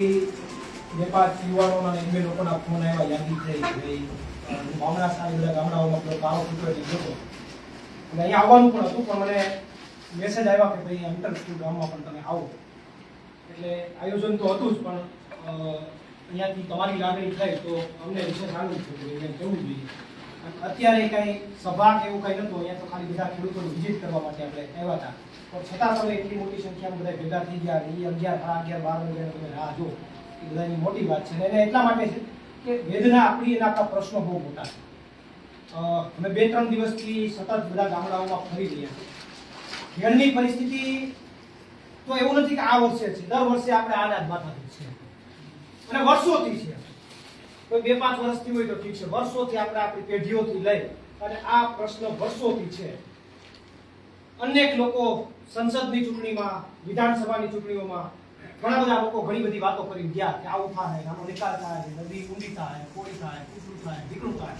બે પાંચ યુવાનોના ને બે લોકોના ફોન આવ્યા યાદી થઈ ભાઈ ગામડા બધા ગામડાઓમાં પેલો કાળો કૂતરો થઈ હતો. અને અહીંયા આવવાનું પણ હતું, પણ મને મેસેજ આવ્યા કે ભાઈ અંતર ગામમાં પણ તમે આવો. એટલે આયોજન તો હતું જ, પણ અહીંયાથી તમારી લાગણી થઈ તો અમને વિશેષ આનંદ થયો કે અહીંયા જવું જોઈએ. અત્યારે કાંઈ સભા કે એવું કાંઈ નહોતું, અહીંયા તો ખાલી બધા ખેડૂતો વિઝિટ કરવા માટે આપણે આવ્યા હતા. પણ છતાં તમે એટલી મોટી સંખ્યામાં બધા ભેગા થઈ ગયા એ અગિયાર સાડા અગિયાર, બાર વગેરે તમે રાહ જો એ બધાની મોટી વાત છે. એને એટલા માટે છે કે વેદના આપણી એના આપણા પ્રશ્નો બહુ મોટા છે. અમે બે ત્રણ દિવસથી સતત બધા ગામડાઓમાં ફરી રહ્યા છીએ. ખેડની પરિસ્થિતિ તો એવું નથી કે આ વર્ષે છે. દર વર્ષે આપણે આના જ માથાથી છે. અને વર્ષોથી છે. કોઈ બે પાંચ વર્ષથી હોય તો ઠીક છે. વર્ષોથી આપણે આપણી પેઢીઓથી લઈ અને આ પ્રશ્ન વર્ષોથી છે. અનેક લોકો સંસદની ચૂંટણીમાં વિધાનસભાની ચૂંટણીઓમાં ઘણા બધા લોકો ઘણી બધી વાતો કરી ગયા કે આવું થાય આનો નિકાલ થાય નદી ઊંડી થાય કોળી થાય કૂતરું થાય દીકરું થાય.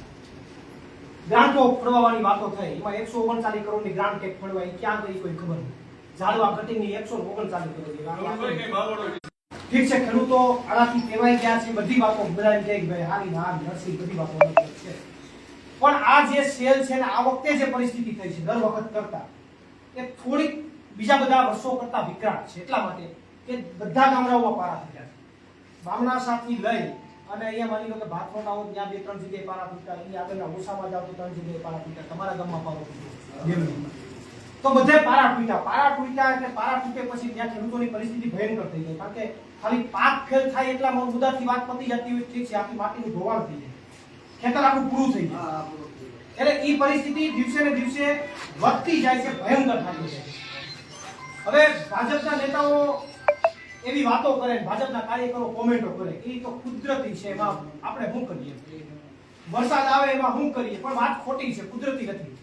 ગ્રાન્ટો ફળવાની વાતો થઈ. એમાં એકસો ઓગણચાલીસ કરોડની ગ્રાન્ટ ટેક ફળવા એ ક્યાં ગઈ કોઈ ખબર નહીં. ઝાડવા કટિંગની એકસો ઓગણચાલીસ કરોડ ઠીક છે ખેડૂતો આનાથી કહેવાય ગયા છે બધી વાતો બધા એમ કે ભાઈ હારી હાર હારી નરસી બધી વાતો છે. પણ આ જે સેલ છે ને આ વખતે જે પરિસ્થિતિ થઈ છે દર વખત કરતા એ થોડીક બીજા બધા વર્ષો કરતા વિકરાળ છે. એટલા માટે કે બધા ગામડાઓમાં પારા થયા છે. બામણા સાથી લઈ અને અહીંયા માની લો કે ભાતમાં આવો ત્યાં બે ત્રણ જગ્યાએ પારા ફૂટા અહીંયા આગળના ઓસામાં જાવ તો ત્રણ જગ્યાએ પારા ફૂટતા તમારા ગામમાં પારો તો બધે પારા ફૂટ્યા પારા ફૂટ્યા એટલે પારા ફૂટે પછી ત્યાં ખેડૂતોની પરિસ્થિતિ ભયંકર થઈ ગઈ. કારણ કે ખાલી પાક ફેલ થાય એટલા મુદ્દાથી વાત પતી જતી હોય ઠીક છે આખી માટીનું ધોવાણ થઈ જાય. ખેતર આખું પૂરું થઈ જાય. એટલે એ પરિસ્થિતિ દિવસે ને દિવસે વધતી જાય છે ભયંકર થાય છે. હવે ભાજપના નેતાઓ એવી વાતો કરે ભાજપના કાર્યકરો કોમેન્ટો કરે, એ તો કુદરતી છે, એમાં આપણે શું કરીએ? વરસાદ આવે એમાં શું કરીએ? પણ વાત ખોટી છે, કુદરતી નથી.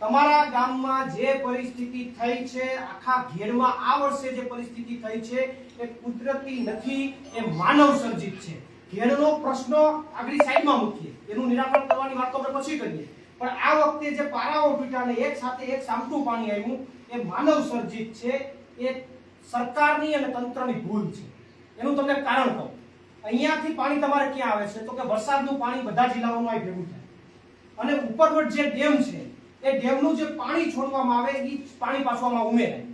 તમારા ગામમાં જે પરિસ્થિતિ થઈ છે, આખા ઘેરમાં આ વર્ષે જે પરિસ્થિતિ થઈ છે, એ કુદરતી નથી, એ માનવ સર્જિત છે. ઘેરનો પ્રશ્ન આગળ સાઈડમાં મૂકીએ. એનું નિરાકરણ કરવાની વાત તો આપણે પછી કરીએ. પણ આ વખતે જે પારાઓ તૂટ્યા ને, એક સાથે એક સામટું પાણી આવ્યું એ માનવ સર્જિત છે, એ સરકારની અને તંત્રની ભૂલ છે. એનું તમને કારણ કહું. અહીંયાથી પાણી તમારે ક્યાં આવે છે? તો કે વરસાદનું પાણી બધા જિલ્લાઓમાં ભેગું થાય. અને ઉપરવટ જે ડેમ છે, એ ડેમનું જે પાણી છોડવામાં આવે એ પાણી પાછવામાં ઉમેરાય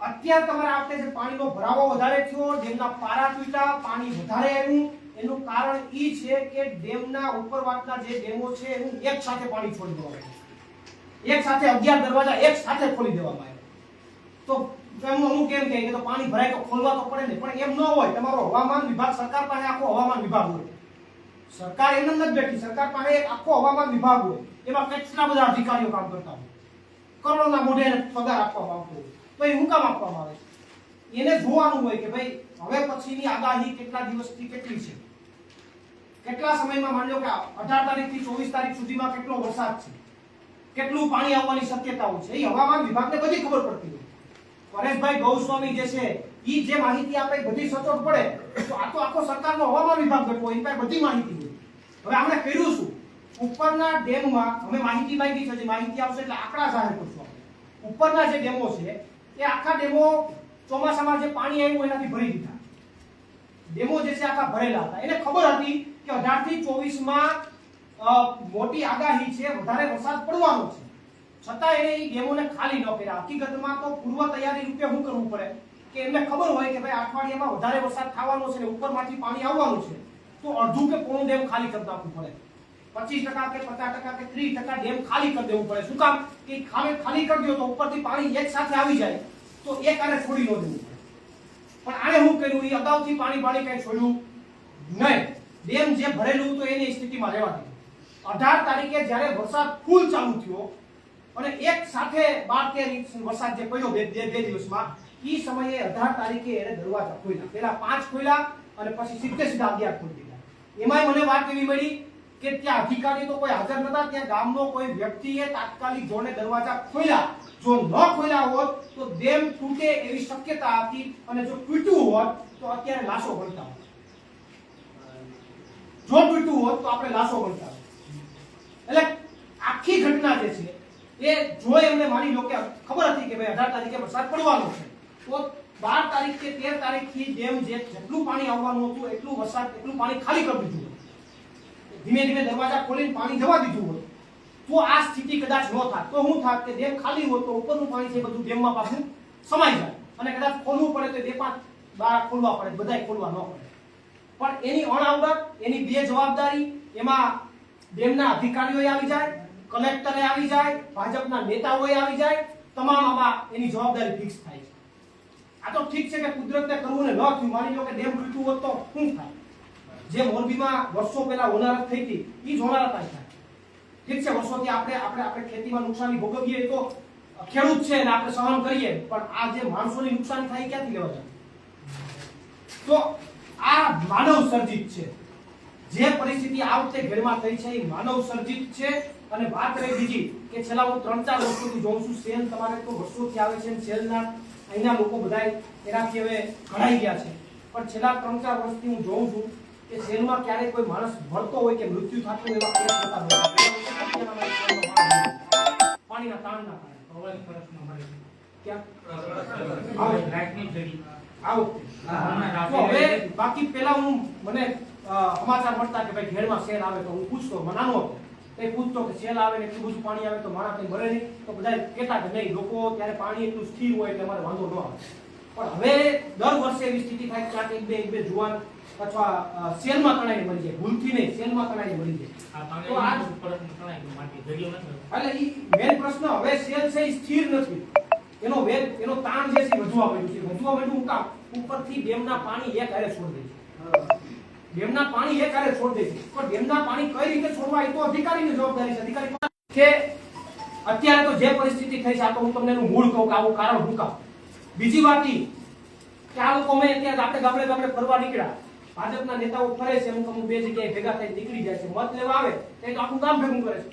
અત્યારે તમારા આપણે જે પાણીનો ભરાવો વધારે થયો, ડેમના પારા તૂટ્યા, પાણી વધારે આવ્યું, એનું કારણ એ છે કે ડેમના ઉપરવાટના જે ડેમો છે, એનું એક સાથે પાણી છોડી દેવામાં એક સાથે અગિયાર દરવાજા એક સાથે ખોલી દેવામાં આવ્યા. તો એમ અમુક એમ કહે કે તો પાણી ભરાય તો ખોલવા તો પડે ને, પણ એમ ન હોય, તમારો હવામાન વિભાગ સરકાર પાસે આખો હવામાન વિભાગ હોય. સરકાર એમ નથી બેઠી, સરકાર પાસે એક આખો હવામાન વિભાગ હોય. એમાં કેટલા બધા અધિકારીઓ કામ કરતા હોય. કરોડોના મોઢે પગાર આપવામાં આવતો હોય. તો એ હું કામ આપવામાં આવે? એને જોવાનું હોય કે ભાઈ, હવે પછીની આગાહી કેટલા દિવસથી કેટલી છે? કેટલા સમયમાં માની લો કે અઢાર તારીખથી ચોવીસ તારીખ સુધીમાં કેટલો વરસાદ છે? કેટલું પાણી આવવાની શક્યતાઓ છે? એ હવામાન વિભાગને બધી ખબર પડતી હોય. પરેશભાઈ ગૌસ્વામી જે છે એ જે માહિતી આપે બધી સચોટ પડે, તો આ તો આખો સરકારનો હવામાન વિભાગ ઘટવો એની પાસે બધી માહિતી હોય. હવે આપણે કર્યું શું? ઉપરના ડેમમાં અમે માહિતી માંગી છે જે માહિતી આવશે એટલે આંકડા જાહેર કરશું ઉપરના જે ડેમો છે, એ આખા ડેમો ચોમાસામાં જે પાણી આવ્યું એનાથી ભરી દીધા. ડેમો જે છે, આખા ભરેલા હતા. એને ખબર હતી કે અઢારથી ચોવીસમાં મોટી આગાહી છે, વધારે વરસાદ પડવાનો છે. છતાં એને એ ડેમોને ખાલી ન કર્યા. હકીકતમાં તો પૂર્વ તૈયારી રૂપે શું કરવું પડે? કે એમને ખબર હોય કે ભાઈ અઠવાડિયામાં વધારે વરસાદ થવાનો છે ને ઉપરમાંથી પાણી આવવાનું છે, તો અડધું કે પોણું ડેમ ખાલી કરી નાખવું પડે. પચીસ ટકા કે પચાસ ટકા કે ત્રીસ ટકા ડેમ ખાલી કરી દેવું પડે. શું કામ? કે ખાલી ખાલી કરી દો તો ઉપરથી પાણી એક સાથે આવી જાય, તો એક આને છોડી ન દેવું પણ આને શું કર્યું? એ અગાઉથી પાણી પાણી કઈ છોડ્યું નહીં. ડેમ જે ભરેલું તો એની સ્થિતિમાં રહેવા અઢાર તારીખે જ્યારે વરસાદ ફૂલ ચાલુ થયો અને એક સાથે બાર તેર ઇંચ વરસાદ જે પડ્યો બે બે દિવસમાં એ સમયે અઢાર તારીખે એને દરવાજા ખોલ્યા. પેલા પાંચ ખોલ્યા અને પછી સીધે સીધા અગિયાર ખોલી દીધા. એમાંય મને વાત એવી મળી કે ત્યાં અધિકારી તો કોઈ હાજર નતા, ત્યાં ગામનો કોઈ વ્યક્તિએ તાત્કાલિક જોડે દરવાજા ખોલ્યા. જો ન ખોલ્યા હોત, તો ડેમ તૂટે એવી શક્યતા હતી અને જો તૂટ્યું હોત, તો અત્યારે લાશો બનતા હોત જો તૂટ્યું હોત, તો આપણે લાશો બનતા હોત. એટલે આખી ઘટના જે છે, એ જો એમને માની લો કે ખબર હતી કે ભાઈ અઢાર તારીખે વરસાદ પડવાનો છે. તો બાર તારીખ કે તેર તારીખથી ડેમ જે જેટલું પાણી આવવાનું હતું, એટલું વરસાદ, એટલું પાણી ખાલી કરી દીધું ધીમે ધીમે દરવાજા ખોલીને પાણી જવા દીધું હોય તો આ સ્થિતિ કદાચ ન થાત. તો હું થાત કે ડેમ ખાલી હોત તો ઉપરનું પાણી છે બધું ડેમમાં પાછું સમાઈ જાય. અને કદાચ ખોલવું પડે તો બે પાંચ બાર ખોલવા પડે, બધાય ખોલવા ન પડે. પણ એની અણઆવડત એની બે જવાબદારી, એમાં ડેમના અધિકારીઓએ આવી જાય, કલેક્ટરે આવી જાય, ભાજપના નેતાઓએ આવી જાય, તમામ આમાં એની જવાબદારી ફિક્સ થાય છે. આ તો ઠીક છે કે કુદરતને કરવું ને ન થયું, માની લો કે ડેમ તૂટ્યું હોત તો શું થાય? જે મોરબીમાં વર્ષો પહેલા હોનારત થઈ હતી એ જ હોનારત આજ થાય ઠીક છે, વર્ષોથી આપણે આપણે આપણે ખેતીમાં નુકસાની ભોગવીએ તો ખેડૂત છે ને આપણે સહન કરીએ, પણ આ જે માણસોની નુકસાન થાય ક્યાંથી લેવા જાય તો આ માનવ સર્જિત છે. જે પરિસ્થિતિ આ વખતે ઘેરમાં થઈ છે એ માનવ સર્જિત છે. અને વાત રહી બીજી કે છેલ્લા હું ત્રણ ચાર વર્ષોથી જોઉં છું સેલ તમારે તો વર્ષોથી આવે છે સેલના અહીંના લોકો બધા એનાથી હવે ઘડાઈ ગયા છે. પણ છેલ્લા ત્રણ ચાર વર્ષથી હું જોઉં છું કે સેલમાં ક્યારેક કોઈ માણસ મળતો હોય કે મૃત્યુ થતું એવા કેસ થતા હોય. પાણીના તાણના કારણે. ક્યાં? આ વખતે. બાકી પેલા હું મને સમાચાર મળતા કે ભાઈ ઘેરમાં સેલ આવે તો હું પૂછતો મને નાનો હતો એ પૂછતો કે સેલ આવે ને એટલું બધું પાણી આવે તો મારા કઈ મરે નહીં. તો બધા કહેતા કે નહીં લોકો ત્યારે પાણી એટલું સ્થિર હોય એટલે અમારે વાંધો ન આવે. પણ હવે દર વર્ષે એવી સ્થિતિ થાય ક્યાંક એક બે એક બે જુવાન અથવા સેલમાં તણાઈને મરી જાય. ભૂલથી નહીં સેલમાં તણાઈને મરી જાય. તો આ એટલે એ મેન પ્રશ્ન હવે સેલ છે એ સ્થિર નથી. એનો વેગ એનો તાણ જે છે વધુ વધવા માંડ્યું છે વધવા માંડ્યું ઉપરથી ડેમના પાણી એક હારે છોડી દે છે. ડેમના પાણી એક હારે છોડ દે પણ ડેમના પાણી કઈ રીતે છોડવા એ તો અધિકારીની જવાબદારી છે. અધિકારી કે અત્યારે તો જે પરિસ્થિતિ થઈ છે, આ તો હું તમને એનું મૂળ કહું કે આવું કારણ હું કહું. બીજી વાત ઈ કે આ લોકો મેં અત્યારે આપણે ગામડે ગામડે ફરવા નીકળ્યા. ભાજપના નેતાઓ ફરે છે એમ અમુક બે જગ્યાએ ભેગા થઈ નીકળી જાય છે. મત લેવા આવે, તો આખું ગામ ભેગું કરે છે.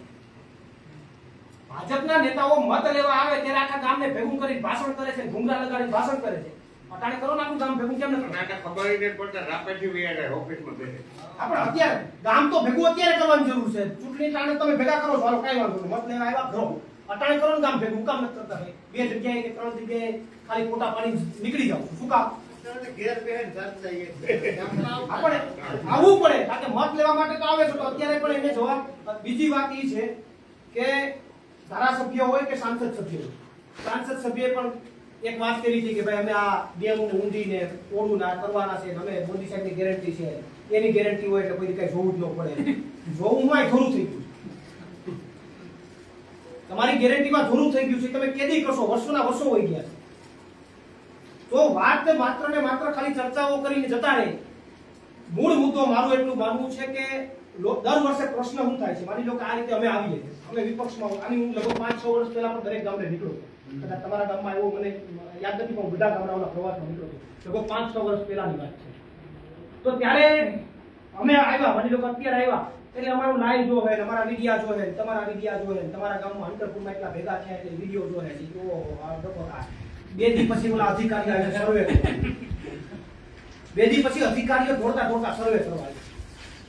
ભાજપના નેતાઓ મત લેવા આવે, ત્યારે આખા ગામને ભેગું કરી ભાષણ કરે છે ઘૂંઘરા લગાડી ભાષણ કરે છે. અટાણે કરો ને આખું ગામ ભેગું કેમ નથી? નાના ખબર નથી પડતા રાપેથી વિયાડે ઓફિસમાં બેસે આપણે અત્યારે ગામ તો ભેગું અત્યારે કરવાની જરૂર છે. ચૂંટણી ટાણે તમે ભેગા કરો છો હાલો વાંધો નહીં. મત લેવા આવ્યા કરો અટાણે કરો ને ગામ ભેગું કામ નથી કરતા બે જગ્યાએ કે ત્રણ જગ્યાએ ખાલી ફોટા પાડી નીકળી જાવ શું કામ? આપણે આવવું પડે. કારણ કે મત લેવા માટે તો આવે છે તો અત્યારે પણ એને જવાબ. બીજી વાત એ છે કે ધારાસભ્ય હોય કે સાંસદ સભ્ય હોય. સાંસદ સભ્ય પણ એક વાત કરી હતી કે ભાઈ, અમે આ ડેમને ઊંધીને ઓળું કરવાના છે અમે મોદી સાહેબની ગેરંટી છે. એની ગેરંટી હોય એટલે કોઈ કઈ જોવું જ ન પડે. જોવું હોય, થોડું થઈ ગયું. તમારી ગેરંટીમાં થોડું થઈ ગયું છે. તમે કેદી કરશો? વર્ષોના વર્ષો હોઈ ગયા છે. તો વાત માત્ર ને માત્ર ખાલી ચર્ચાઓ કરીને જતા રહે. મૂળ મુદ્દો મારું એટલું માનવું છે કે દર વર્ષે પ્રશ્ન શું થાય છે. માની લો કે આ રીતે અમે આવીએ અમે વિપક્ષમાં આની હું લગભગ પાંચ છ વર્ષ પહેલા પણ દરેક ગામડે નીકળ્યો હતો. કદાચ તમારા ગામમાં એવો મને યાદ નથી પણ બધા ગામડાઓના પ્રવાસમાં મિત્રો લગભગ પાંચ છ વર્ષ પહેલાની વાત છે. તો ત્યારે અમે આવ્યા માની લોકો અત્યારે આવ્યા. એટલે અમારું લાઈવ જો હોય અમારા વિડિયા જો હોય તમારા વિડિયા જો હોય તમારા ગામમાં અંતરપુરમાં એટલા ભેગા થયા એટલે વિડિયો જો હોય. ઓહો, આ થાય. બે દી પછી ઓલા અધિકારી આવે સર્વે બે દી પછી અધિકારીઓ દોડતા દોડતા સર્વે કરવા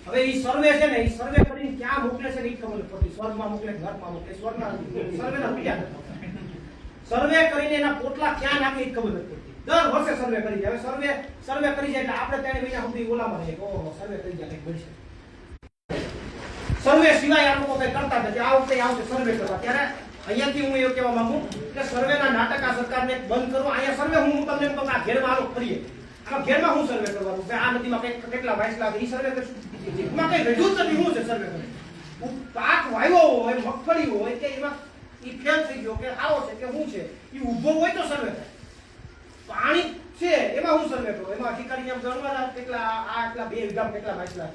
હવે એ સર્વે છે ને એ સર્વે કરીને ક્યાં મોકલે છે ને ઈ ખબર પડતી. સ્વર્ગમાં મોકલે ઘરમાં મોકલે? સ્વર્ગના સર્વેના બીજા નથી. સર્વે કરીને એના પોટલા ક્યાં નાખે ખબર નથી પડતી. દર વર્ષે સર્વે કરી જાય. સર્વે સર્વે કરી જાય એટલે આપણે ત્રણ મહિના સુધી ઓલામાં રહીએ. ઓહો સર્વે કરી જાય, કંઈક બનશે. સર્વે સિવાય આ લોકો કંઈ કરતા નથી. આ વખતે આવશે સર્વે કરવા. ત્યારે અહીંયાથી હું એવું કહેવા માંગુ કે સર્વેના નાટક આ સરકારને બંધ કરો. અહીંયા સર્વે હું તમને કહું આ ઘેરમાં આલો ફરીએ. આ ઘેરમાં હું સર્વે કરવાનું? કે આ નદીમાં કંઈક, કેટલા વાયસલા લાગે? એ સર્વે કરશું. એમાં કઈ રજૂ જ નથી. હું છે સર્વે કરે. પાક વાવ્યો હોય, મગફળી હોય, કે એમાં ઈ ફેલ થઈ ગયો કે આવો છે કે શું છે? ઈ ઊભો હોય તો સર્વે પાણી છે, એમાં હું સર્વે કરો? એમાં અધિકારી એમ ગણવાના કેટલા, આ એટલા બે વીઘામાં કેટલા વાયસલા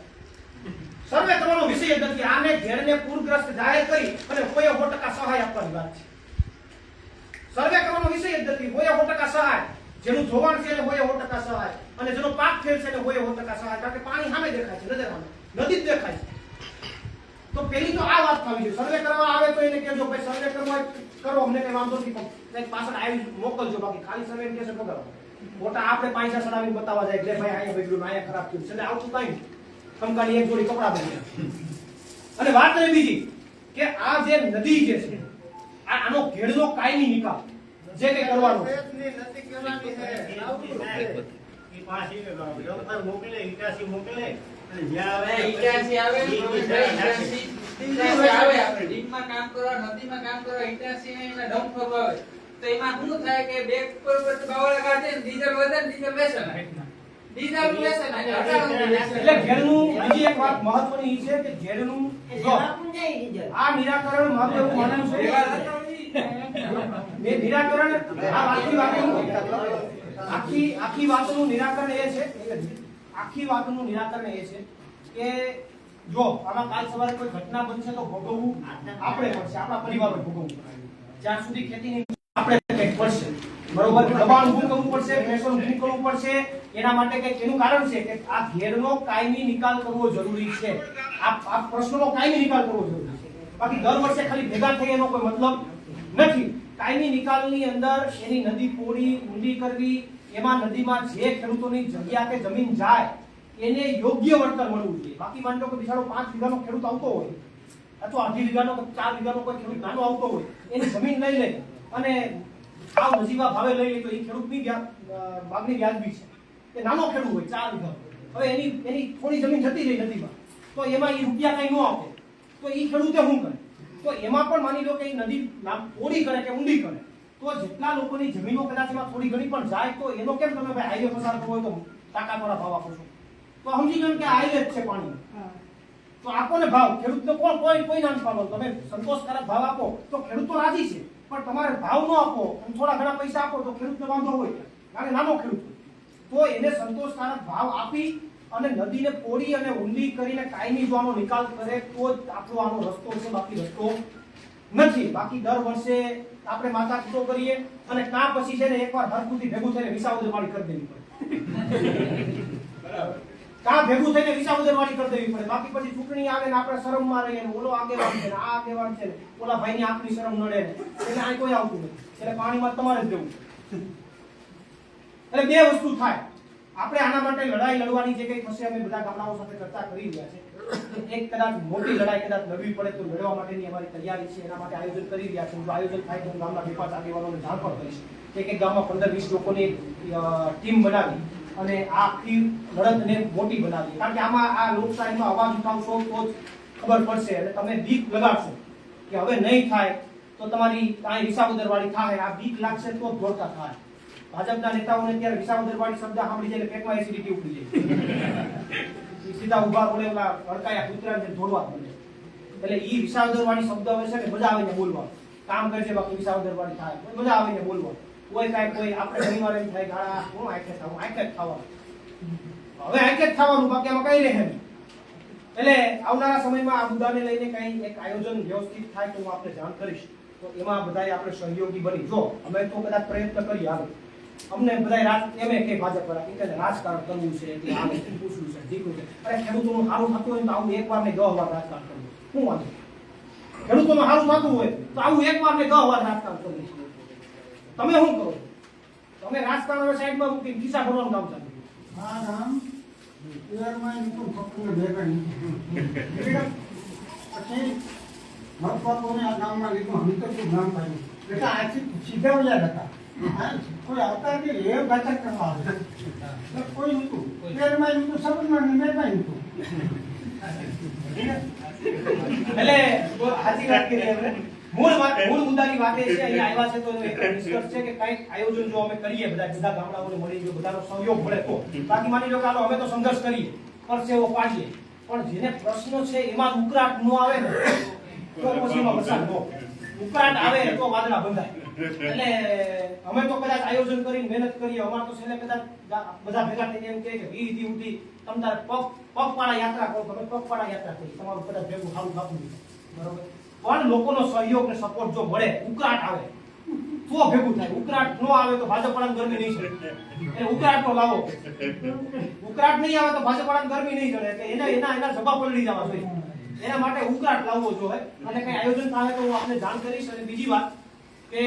સર્વે કરવાનો વિષય જ નથી. આને ઘેરને પૂરગ્રસ્ત જાહેર કરી અને કોઈ સો ટકા સહાય આપવાની વાત છે. સર્વે કરવાનો વિષય જ નથી. હોય સો ટકા સહાય. જેનું ધોવાણ છે એને હોય સો ટકા સહાય. અને જેનો પાક ફેલ છે એને હોય સો ટકા સહાય. કારણ કે પાણી સામે દેખાય છે, નજર નદી જ દેખાય છે. તો પેલી તો આ વાત થવી જોઈએ સર્વે કરવા આવે તો એને કહેજો ભાઈ સર્વે કરવા હોય કરો અમને કઈ વાંધો નથી પણ કંઈક પાછળ આવી મોકલજો. બાકી ખાલી સર્વે કેસે પગારો મોટા આપણે પૈસા ચડાવીને બતાવવા જાય એટલે ભાઈ અહીંયા બગડ્યું અહીંયા ખરાબ થયું છે. એટલે આવતું કાંઈ. ખમકાની એક જોડી કપડા બની અને વાત રહી બીજી કે આ જે નદી જે છે આ આનો ઘેડનો કાયમી નિકાલ જે કંઈ કરવાનું. મોકલે ઈટાસી મોકલે. અને જ્યાં હવે આવે ઈટાસી આવે, ઈ- ઈ પ્રવીણભાઈ નાખે. ઈટાસી- ઈટાસી આવે આપણે. ડીપમાં કામ કરવા, નદીમાં કામ કરવા, ઈટાસીને એના ડમ્પ ફરવા આવે. તો એમાં શું થાય કે બે ઉપર ઉપર બાવળા કાઢે ને ડીઝલ વધે ને ડીઝલ વેચે ને. ડીઝલ વેચે ને, અઢારનું વેચે. એટલે ઘેરનું બીજી એક વાત મહત્વની છે કે આ નિરાકરણ મારું એવું માનવું છે એ નિરાકરણ આ આખી વાતનું આખી આખી વાતનું નિરાકરણ એ છે આખી વાતનું નિરાકરણ એ છે કે જો આમાં કાલ સવારે કોઈ ઘટના બનશે તો ભોગવવું આપણે પડશે, આપણા પરિવારો ભોગવવું જ્યાં સુધી ખેતીની આપણે પડશે. બરોબર? દબાણ ઊભું કરવું પડશે પ્રેશર ઊભું કરવું પડશે. એના માટે કંઈક એનું કારણ છે કે આ ઘેરનો કાયમી નિકાલ કરવો જરૂરી છે. આ આ પ્રશ્નનો કાયમી નિકાલ કરવો જરૂરી છે. બાકી દર વર્ષે ખાલી ભેગા થઈ એનો કોઈ મતલબ નથી. કાયમી નિકાલની અંદર એની નદી પોળી ઊંડી કરવી એમાં નદીમાં જે ખેડૂતોની જગ્યા કે જમીન જાય, એને યોગ્ય વળતર મળવું જોઈએ. બાકી માની લો કે બિચારો પાંચ વીઘાનો ખેડૂત આવતો હોય, અથવા અઢી વીઘાનો કે ચાર વીઘાનો કોઈ ખેડૂત નાનો આવતો હોય, એની જમીન લઈ લે અને સાવ નજીવા ભાવે લઈ લે તો એ ખેડૂતની માગણી વ્યાજબી છે. એ નાનો ખેડૂત હોય, ચાર વીઘા હવે એની એની થોડી જમીન જતી રહી નદીમાં, તો એમાં એ રૂપિયા કઈ ન આપે. તો એ ખેડૂતે શું કરે? તો એમાં પણ માની લો કે એ નદી પોળી કરે કે ઊંડી કરે. તો જેટલા લોકોની જમીનો કદાચ એમાં થોડી ઘણી પણ જાય તો એનો કેમ તમે ભાઈ હાઈવે પસાર કરવો હોય તો દ્વારા ભાવ આપો છો? તો સમજી ગયો કે હાઈવે જ છે પાણી. તો આપો ને ભાવ? ખેડૂતને કોણ કોઈ કોઈ નામ પાડો તમે સંતોષકારક ભાવ આપો તો ખેડૂત તો રાજી છે. પણ તમારે ભાવ ન આપો અને થોડા ઘણા પૈસા આપો તો ખેડૂતને વાંધો હોય. કારણ નાનો ખેડૂત. તો એને સંતોષકારક ભાવ આપી અને નદીને પોડી અને ઊંડી કરીને કાયમી જો આનો નિકાલ કરે તો જ આપણો આનો રસ્તો છે બાકી રસ્તો નથી. બાકી દર વર્ષે આપણે માથા કૂટો કરીએ અને ત્યાં પછી છે ને એકવાર હરખુથી ભેગું થઈને વિસાવદર વાળી કરી દેવી પડે. કાં ભેગું થઈને વિસાવદર વાળી કરી દેવી પડે. બાકી પછી ચૂંટણી આવે ને આપણે શરમમાં રહીએ ઓલો આગેવાન છે આ આગેવાન છે ને ઓલા ભાઈની આંખની શરમ નડે ને. એટલે આ કોઈ આવતું નથી. એટલે પાણીમાં તમારે જ દેવું એટલે બે વસ્તુ થાય. આપણે આના માટે લડાઈ લડવાની જે કંઈ થશે, અમે બધા ગામડાઓ સાથે ચર્ચા કરી રહ્યા છે. એક કદાચ મોટી લડાઈ, કદાચ લડવી પડે તો લડવા માટેની અમારી તૈયારી છે, એના માટે આયોજન કરી રહ્યા છે. જો આયોજન થાય તો ગામના બે પાંચ આગેવાનોને જાણ પણ કરીશ એક એક ગામમાં પંદર વીસ લોકોની ટીમ બનાવી અને આખી લડતને મોટી બનાવી. કારણ કે આમાં આ લોકશાહીનો અવાજ ઉઠાવશો તો જ ખબર પડશે અને તમે બીક લગાડશો કે હવે નહીં થાય તો તમારી કાંઈ વિસાવદર વાળી થાય, આ બીક લાગશે તો જ દોડતા થાય. ભાજપના નેતાઓને ત્યારે વિશાલ વાળી શબ્દ સાંભળી જાય પેટમાં એસિડિટી ઉપડી જાય સીધા ઊભા બોલે ઓલા હડકાયા કૂતરાને ધોળવા બને એટલે ઈ વિશાલ વાળી શબ્દ આવે છે ને મજા આવે ને બોલવા. કામ કરે છે બાકી વિશાલ વાળી થાય. મજા આવે ને બોલવા. કોઈ કાંઈ, કોઈ આપણે ઘણીવાર એમ થાય ગાળા હું આંખે થવું આંખે જ થવાનું હવે આંખે જ થવાનું બાકી આમાં કઈ રહે એટલે આવનારા સમયમાં આ મુદ્દાને લઈને કંઈ એક આયોજન વ્યવસ્થિત થાય તો હું આપણે જાણ કરીશ. તો એમાં બધાએ આપણે સહયોગી બની. જો, અમે તો કદાચ પ્રયત્ન કરીએ હાલો અમને બધાય રાજ એમ કે ભાજપ વાળા કે રાજકારણ કરવું છે, કે આ વસ્તુ પૂછવું છે જીતવું છે અરે ખેડૂતોનું સારું થતું હોય તો આવું એક વાર ને દહ વાર રાજકારણ કરવું શું વાંધો? ખેડૂતોનું સારું થતું હોય તો આવું એક વાર ને દહ વાર રાજકારણ કરવું તમે શું કરો? તમે રાજકારણ સાઈડમાં મૂકીને ખિસ્સા ભરવાનું કામ ચાલુ. આ રામ મહત્વપૂર્ણ આ ગામમાં લીધું એટલે આથી સીધા વયા હતા. અમે કરીએ, બધા બધા મળી જો બધાનો સહયોગ મળે બાકી માની લો કાલો અમે તો સંઘર્ષ કરીએ, પરસેવો પાડીએ. પણ જેને પ્રશ્ન છે એમાં ઉકરાટ ન આવે ને, તો પછી ઉકળાટ આવે તો વાદળા બંધાય. એટલે અમે તો કદાચ આયોજન કરીને મહેનત કરીએ, અમારે તો છેલ્લે કદાચ બધા ભેગા થઈને એમ કે વી ઉઠી તમ તારે પગ, પગપાળા યાત્રા કરો, તમે પગપાળા યાત્રા કરી. તમારું કદાચ ભેગું થાતું નહીં. બરોબર? પણ લોકોનો સહયોગ ને સપોર્ટ જો મળે, ઉકળાટ આવે. તો ભેગું થાય. ઉકળાટ નો આવે તો ભાજપ વાળાને ગરમી નહીં ચડે. એટલે ઉકરાટ નો લાવો. ઉકરાટ નહીં આવે તો ભાજપ વાળાને ગરમી નહીં ચડે. એટલે એના એના એના જવાબ પલડી જવા જોઈએ. એના માટે ઉકરાટ લાવવો જોઈએ. અને કઈ આયોજન થાય તો હું આપને જાણ કરીશ. અને બીજી વાત કે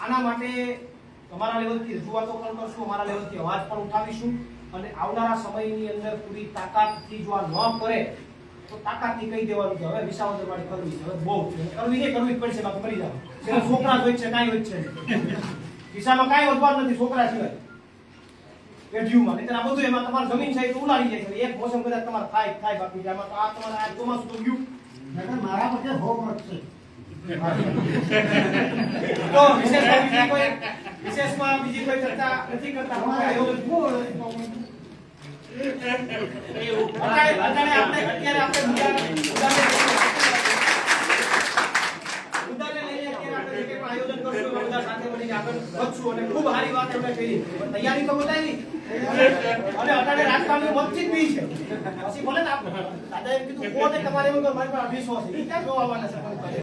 આના માટે તમારા લેવલથી રજૂઆતો પણ કરશું અમારા લેવલથી અવાજ પણ ઉઠાવીશું અને આવનારા સમયની અંદર પૂરી તાકાતથી જો આ ન કરે તો તાકાતથી કહી દેવાનું કે હવે વિસાવદર વાળી કરવી છે હવે બહુ કરવી નહીં કરવી જ પડશે બાકી મરી જાવ છોકરા હોય છે કાંઈ હોય છે વિસામાં કાંઈ વધવાનું નથી છોકરા સિવાય. પેઢીઓમાં નહીંતર આ બધું એમાં તમારે જમીન છે તો ઉલાડી જાય છે એક મોસમ કદાચ તમારે થાય થાય બાકી આમાં તો આ તમારે આ ચોમાસું તો ગયું. મારા પાસે હોમવર્ક છે. તો વિશેષમાં બીજી કોઈ વિશેષમાં બીજી કોઈ ચર્ચા નથી કરતા. અત્યારે આપણે અત્યારે આપણે એમાં અને ખૂબ સારી વાત આપણે કરી. તૈયારી તો બતાવી અને અત્યારે રાજકારણની વચ્ચે બી છે. પછી ભલે ને આપ- દાદાએ કીધું, કોને તમારે એવું મારી પાસે અઢીસો છે. ક્યાં જોવા છે?